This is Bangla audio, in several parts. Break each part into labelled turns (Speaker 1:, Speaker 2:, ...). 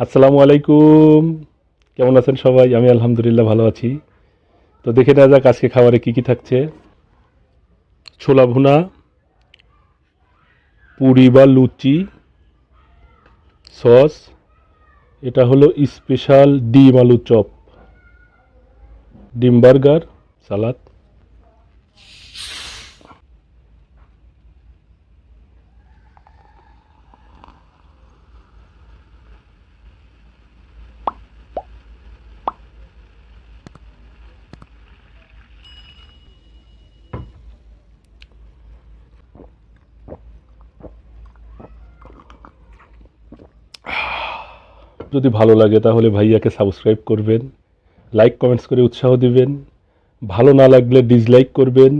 Speaker 1: আসসালামু আলাইকুম। কেমন আছেন সবাই? আমি আলহামদুলিল্লাহ ভালো আছি। তো দেখে নেওয়া যাক আজকে খাবারে কি কি থাকছে। ছোলা ভুনা, পুরি বা লুচি, সস, এটা হলো স্পেশাল ডিম আলু চপ। ডিম বার্গার, সালাদ। যদি ভালো লাগে তাহলে ভাইয়াকে সাবস্ক্রাইব করবেন লাইক কমেন্টস করে উৎসাহ দিবেন ভালো না লাগলে ডিসলাইক করবেন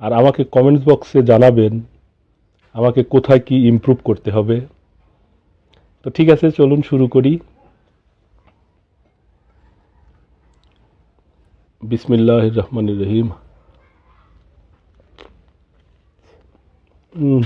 Speaker 1: আর আমাকে কমেন্টস বক্সে জানাবেন আমাকে কোথায় কি ইমপ্রুভ করতে হবে। তো ঠিক আছে চলুন শুরু করি। বিসমিল্লাহ রহমান রহিম। উম,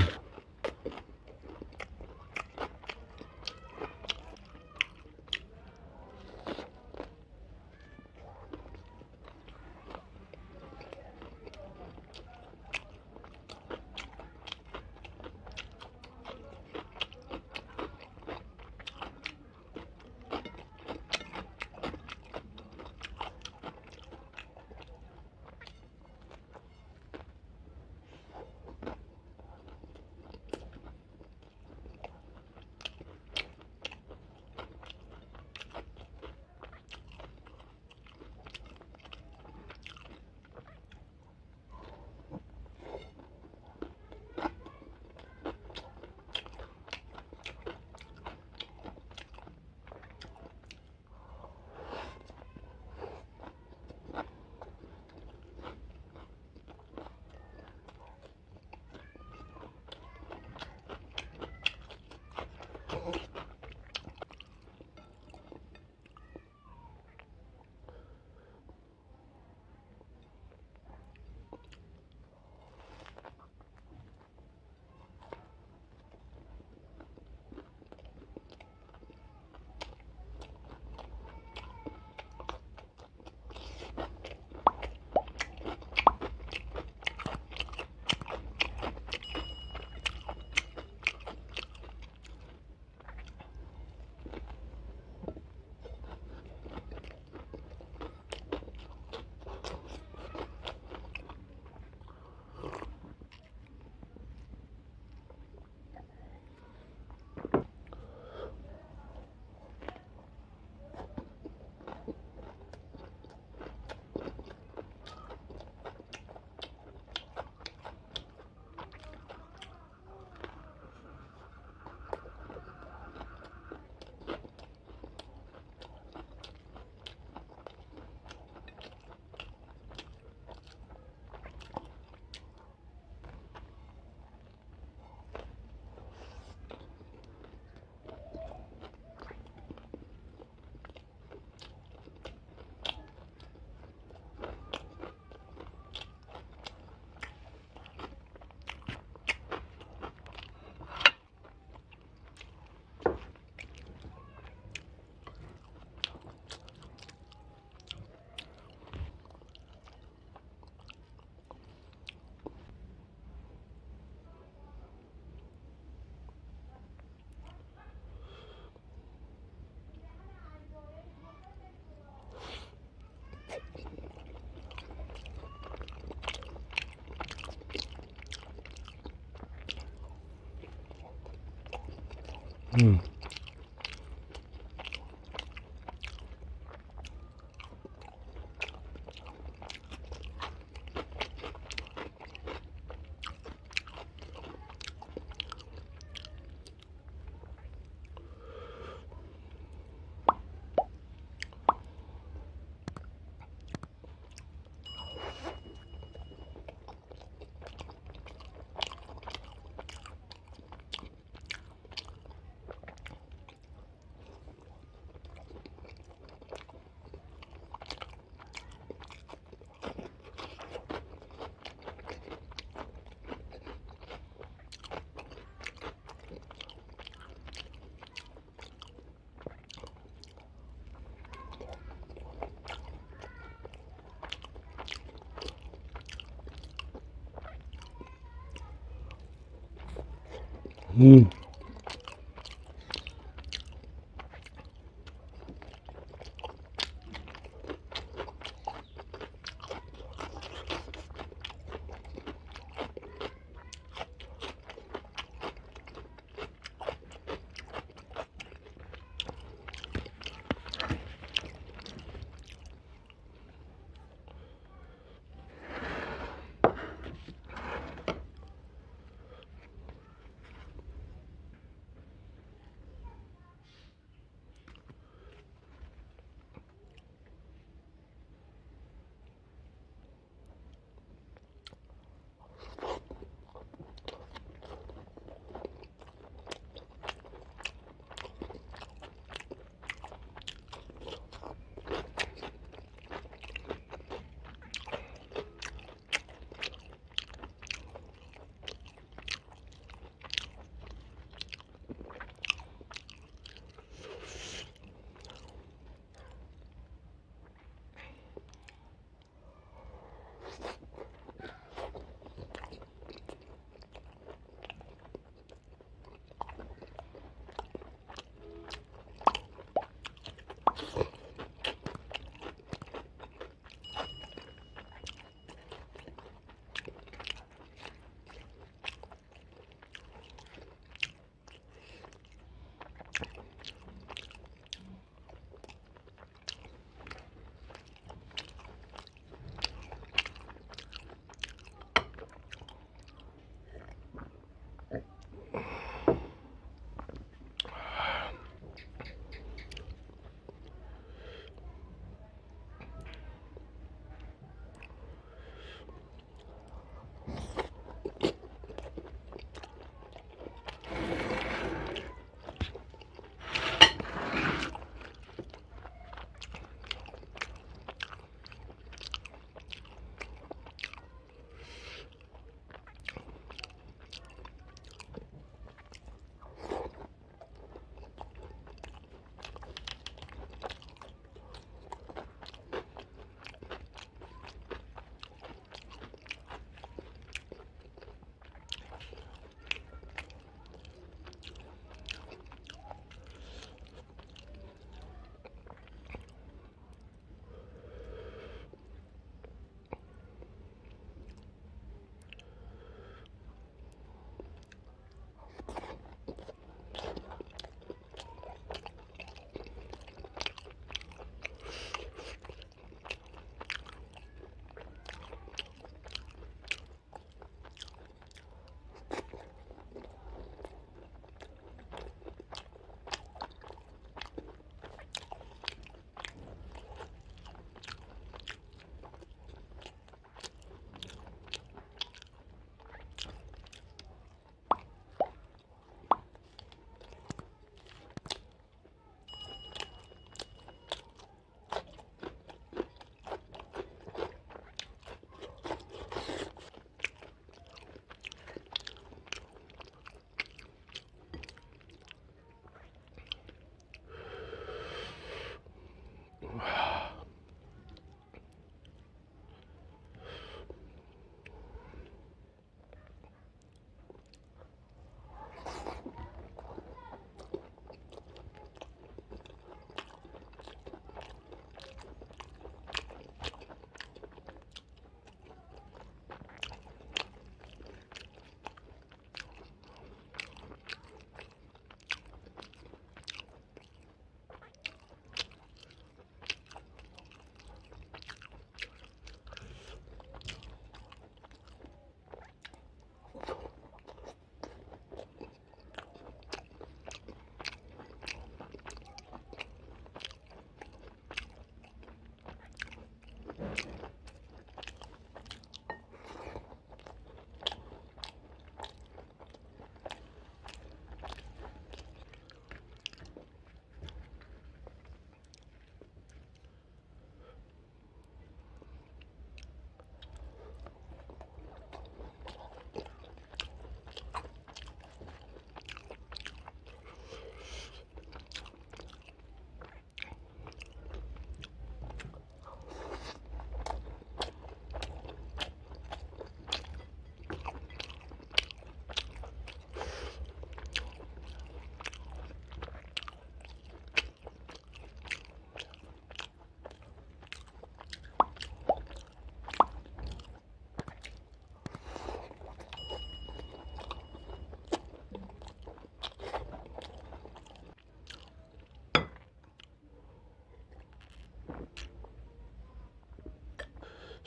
Speaker 1: হুম হুম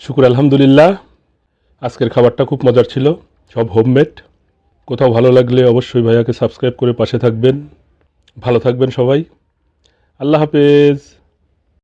Speaker 1: শুকুর, আলহামদুলিল্লাহ। আজকের খাবারটা খুব মজার ছিল। সব হোমমেড। কোথাও ভালো লাগলে অবশ্যই ভাইয়াকে সাবস্ক্রাইব করে পাশে থাকবেন। ভালো থাকবেন সবাই। আল্লাহ হাফেজ।